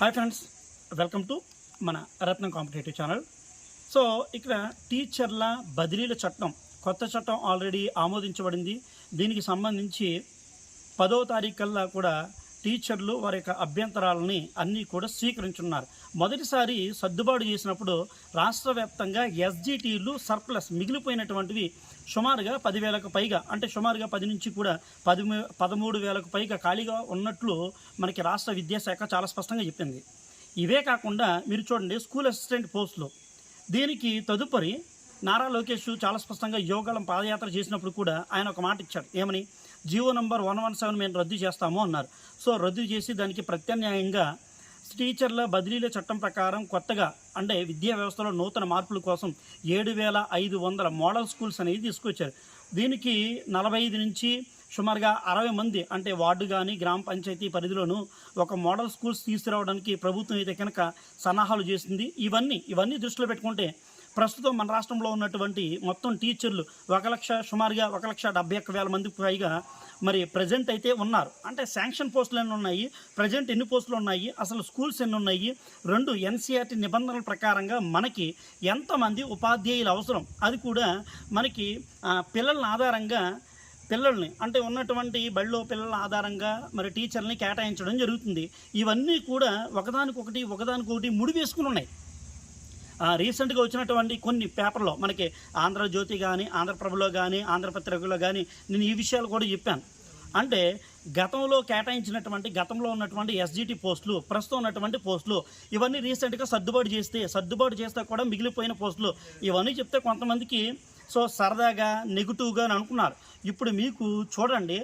Hi friends welcome to మన రత్నం competitive channel. So ఇక్కడ టీచర్ల బదిలీల చట్టం కొత్త చట్టం ఆల్రెడీ ఆమోదించబడింది. దీనికి సంబంధించి పదో తారీఖు కల్లా కూడా టీచర్లు వారి యొక్క అభ్యంతరాలని అన్నీ కూడా స్వీకరించున్నారు. మొదటిసారి సర్దుబాటు చేసినప్పుడు రాష్ట్ర వ్యాప్తంగా ఎస్జిటీలు సర్ప్లస్ మిగిలిపోయినటువంటివి సుమారుగా పదివేలకు పైగా అంటే సుమారుగా పది నుంచి కూడా పది పదమూడు వేలకు పైగా ఖాళీగా ఉన్నట్లు మనకి రాష్ట్ర విద్యాశాఖ చాలా స్పష్టంగా చెప్పింది. ఇవే కాకుండా మీరు చూడండి స్కూల్ అసిస్టెంట్ పోస్టులు. దీనికి తదుపరి నారా లోకేష్ చాలా స్పష్టంగా యోగాలం పాదయాత్ర చేసినప్పుడు కూడా ఆయన ఒక మాట ఇచ్చాడు. ఏమని? Jio number one one seven మేము రద్దు చేస్తాము అన్నారు. సో రద్దు చేసి దానికి ప్రత్యామ్నాయంగా టీచర్ల బదిలీల చట్టం ప్రకారం కొత్తగా అంటే విద్యా వ్యవస్థలో నూతన మార్పుల కోసం ఏడు వేల ఐదు వందల మోడల్ స్కూల్స్ అనేది తీసుకొచ్చారు. దీనికి నలభై ఐదు నుంచి సుమారుగా అరవై మంది అంటే వార్డు కానీ గ్రామ పంచాయతీ పరిధిలోనూ ఒక మోడల్ స్కూల్స్ తీసుకురావడానికి ప్రభుత్వం అయితే కనుక సన్నాహాలు చేసింది. ఇవన్నీ ఇవన్నీ దృష్టిలో పెట్టుకుంటే ప్రస్తుతం మన రాష్ట్రంలో ఉన్నటువంటి మొత్తం టీచర్లు ఒక లక్ష సుమారుగా ఒక లక్ష డెబ్బై ఒక్క వేల మందికి పైగా మరి ప్రజెంట్ అయితే ఉన్నారు. అంటే శాంక్షన్ పోస్టులు ఎన్ని ఉన్నాయి? ప్రజెంట్ ఎన్ని పోస్టులు ఉన్నాయి? అసలు స్కూల్స్ ఎన్ని ఉన్నాయి? రెండు ఎన్సీఆర్టీ నిబంధనల ప్రకారంగా మనకి ఎంతమంది ఉపాధ్యాయులు అవసరం? అది కూడా మనకి పిల్లల ఆధారంగా పిల్లల్ని అంటే ఉన్నటువంటి బడిలో పిల్లల ఆధారంగా మరి టీచర్ని కేటాయించడం జరుగుతుంది. ఇవన్నీ కూడా ఒకదానికొకటి ఒకదానికొకటి ముడి వేసుకుని ఉన్నాయి. రీసెంట్గా వచ్చినటువంటి కొన్ని పేపర్లో మనకి ఆంధ్రజ్యోతి కానీ ఆంధ్రప్రభలో కానీ ఆంధ్రపత్రికలో కానీ నేను ఈ విషయాలు కూడా చెప్పాను. అంటే గతంలో కేటాయించినటువంటి గతంలో ఉన్నటువంటి ఎస్జిటి పోస్టులు ప్రస్తుతం ఉన్నటువంటి పోస్టులు ఇవన్నీ రీసెంట్గా సర్దుబాటు చేస్తే సర్దుబాటు చేస్తే కూడా మిగిలిపోయిన పోస్టులు ఇవన్నీ చెప్తే కొంతమందికి సో సరదాగా నెగిటివ్గా అని అనుకున్నారు. ఇప్పుడు మీకు చూడండి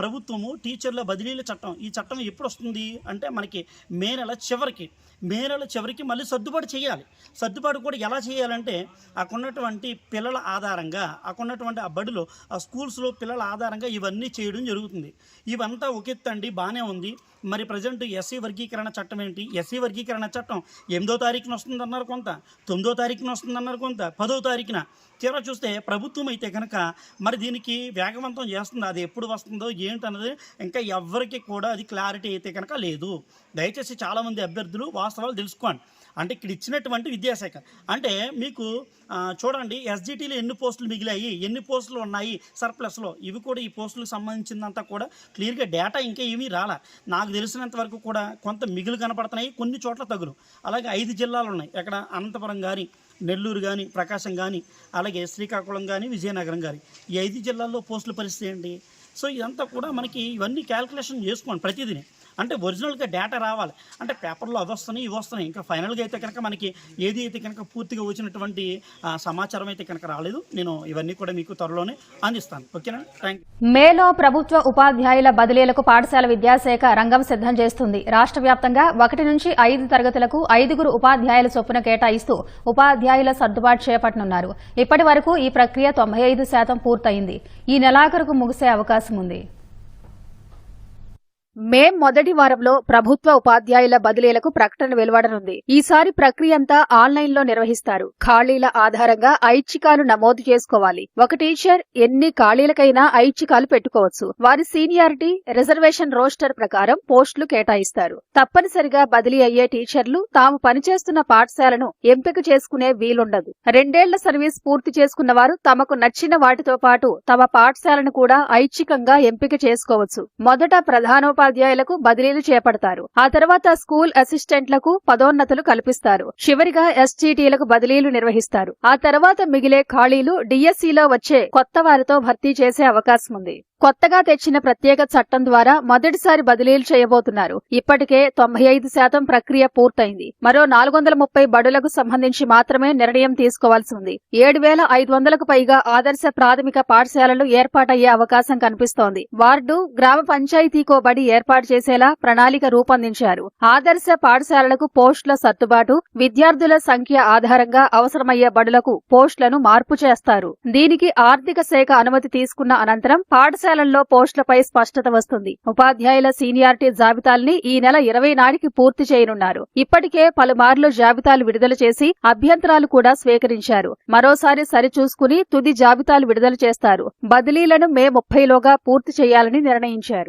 ప్రభుత్వము టీచర్ల బదిలీల చట్టం. ఈ చట్టం ఎప్పుడు వస్తుంది అంటే మనకి మే నెల చివరికి. మే నెల చివరికి మళ్ళీ సర్దుబాటు చేయాలి. సర్దుబాటు కూడా ఎలా చేయాలంటే అక్కడున్నటువంటి పిల్లల ఆధారంగా అక్కడున్నటువంటి ఆ బడిలో ఆ స్కూల్స్లో పిల్లల ఆధారంగా ఇవన్నీ చేయడం జరుగుతుంది. ఇవంతా ఒకెత్తండి బాగానే ఉంది. మరి ప్రజెంట్ ఎస్సీ వర్గీకరణ చట్టం ఏంటి? ఎస్సీ వర్గీకరణ చట్టం ఎనిమిదో తారీఖున వస్తుందన్నారు కొంత తొమ్మిదో తారీఖున వస్తుందన్నారు కొంత పదో తారీఖున. తీరా చూస్తే ప్రభుత్వం అయితే కనుక మరి దీనికి వేగవంతం చేస్తుంది? అది ఎప్పుడు వస్తుందో ఏంటన్నది ఇంకా ఎవరికి కూడా అది క్లారిటీ అయితే కనుక లేదు. దయచేసి చాలామంది అభ్యర్థులు వాస్తవాలు తెలుసుకోండి. అంటే ఇక్కడ ఇచ్చినటువంటి విద్యాశాఖ. అంటే మీకు చూడండి ఎస్జిటీలో ఎన్ని పోస్టులు మిగిలాయి ఎన్ని పోస్టులు ఉన్నాయి సర్ప్లస్లో ఇవి కూడా ఈ పోస్టులకు సంబంధించిందంతా కూడా క్లియర్గా డేటా ఇంకా ఏమీ రాలా. నాకు తెలిసినంత వరకు కూడా కొంత మిగులు కనపడుతున్నాయి కొన్ని చోట్ల తగులు. అలాగే ఐదు జిల్లాలు ఉన్నాయి. ఎక్కడ అనంతపురం కానీ నెల్లూరు కానీ ప్రకాశం కానీ అలాగే శ్రీకాకుళం కానీ విజయనగరం కానీ ఈ ఐదు జిల్లాల్లో పోస్టుల పరిస్థితి ఏంటి? సో ఇదంతా కూడా మనకి ఇవన్నీ క్యాల్కులేషన్ చేసుకోండి ప్రతిదినే. అంటే ఒరిజినల్గా డేటా రావాలి. అంటే పేపర్లో అవి వస్తున్నాయి ఇవి వస్తున్నాయి ఇంకా ఫైనల్గా అయితే కనుక మనకి ఏది అయితే కనుక పూర్తిగా వచ్చినటువంటి సమాచారం అయితే కనుక రాలేదు. నేను ఇవన్నీ కూడా మీకు త్వరలోనే అందిస్తాను. ఓకేనా? థ్యాంక్ యూ మేలో ప్రభుత్వ ఉపాధ్యాయుల బదిలీలకు పాఠశాల విద్యాశాఖ రంగం సిద్దం చేస్తుంది. రాష్ట్ర వ్యాప్తంగా ఒకటి నుంచి ఐదు తరగతులకు ఐదుగురు ఉపాధ్యాయుల చొప్పున కేటాయిస్తూ ఉపాధ్యాయుల సర్దుబాటు చేపట్టనున్నారు. ఇప్పటి వరకు ఈ ప్రక్రియ తొంభై ఐదు శాతం పూర్తయింది. ఈ నెలాఖరుకు ముగిసే అవకాశం ఉంది మే మొదటి వారంలో ప్రభుత్వ ఉపాధ్యాయుల బదిలీలకు ప్రకటన వెలువడనుంది. ఈసారి ప్రక్రియ అంతా ఆన్లైన్లో నిర్వహిస్తారు. ఖాళీల ఆధారంగా ఐచ్ఛికాలు నమోదు చేసుకోవాలి. ఒక టీచర్ ఎన్ని ఖాళీలకైనా ఐచ్ఛికాలు పెట్టుకోవచ్చు. వారి సీనియారిటీ రిజర్వేషన్ రోస్టర్ ప్రకారం పోస్టులు కేటాయిస్తారు. తప్పనిసరిగా బదిలీ అయ్యే టీచర్లు తాము పనిచేస్తున్న పాఠశాలను ఎంపిక చేసుకునే వీలుండదు. రెండేళ్ళ సర్వీస్ పూర్తి చేసుకున్న వారు తమకు నచ్చిన వాటితో పాటు తమ పాఠశాలను కూడా ఐచ్ఛికంగా ఎంపిక చేసుకోవచ్చు. మొదట ఉపాధ్యాయులకు బదిలీలు చేపడతారు. ఆ తర్వాత స్కూల్ అసిస్టెంట్లకు పదోన్నతులు కల్పిస్తారు. చివరిగా ఎస్టీటీలకు బదిలీలు నిర్వహిస్తారు. ఆ తర్వాత మిగిలే ఖాళీలు డిఎస్సిలో వచ్చే కొత్త వారితో భర్తీ చేసే అవకాశం ఉంది కొత్తగా తెచ్చిన ప్రత్యేక చట్టం ద్వారా మొదటిసారి బదిలీలు చేయబోతున్నారు. ఇప్పటికే తొంభై ఐదు శాతం ప్రక్రియ పూర్తయింది. మరో నాలుగు వందల ముప్పై బడులకు సంబంధించి మాత్రమే నిర్ణయం తీసుకోవాల్సి ఉంది ఏడు వేల ఐదు వందలకు పైగా ఆదర్శ ప్రాథమిక పాఠశాలలు ఏర్పాటయ్యే అవకాశం కనిపిస్తోంది. వార్డు గ్రామ పంచాయతీకో బడి ఏర్పాటు చేసేలా ప్రణాళిక రూపొందించారు. ఆదర్శ పాఠశాలలకు పోస్టుల సర్దుబాటు విద్యార్థుల సంఖ్య ఆధారంగా అవసరమయ్యే బడులకు పోస్టులను మార్పు చేస్తారు. దీనికి ఆర్థిక శాఖ అనుమతి తీసుకున్న అనంతరం పాఠశాలల్లో పోస్టులపై స్పష్టత వస్తుంది. ఉపాధ్యాయుల సీనియారిటీ జాబితాల్ని ఈ నెల ఇరవై నాటికి పూర్తి చేయనున్నారు. ఇప్పటికే పలుమార్లు జాబితాలు విడుదల చేసి అభ్యంతరాలు కూడా స్వీకరించారు. మరోసారి సరిచూసుకుని తుది జాబితాలు విడుదల చేస్తారు. బదిలీలను మే ముప్పైలోగా పూర్తి చేయాలని నిర్ణయించారు.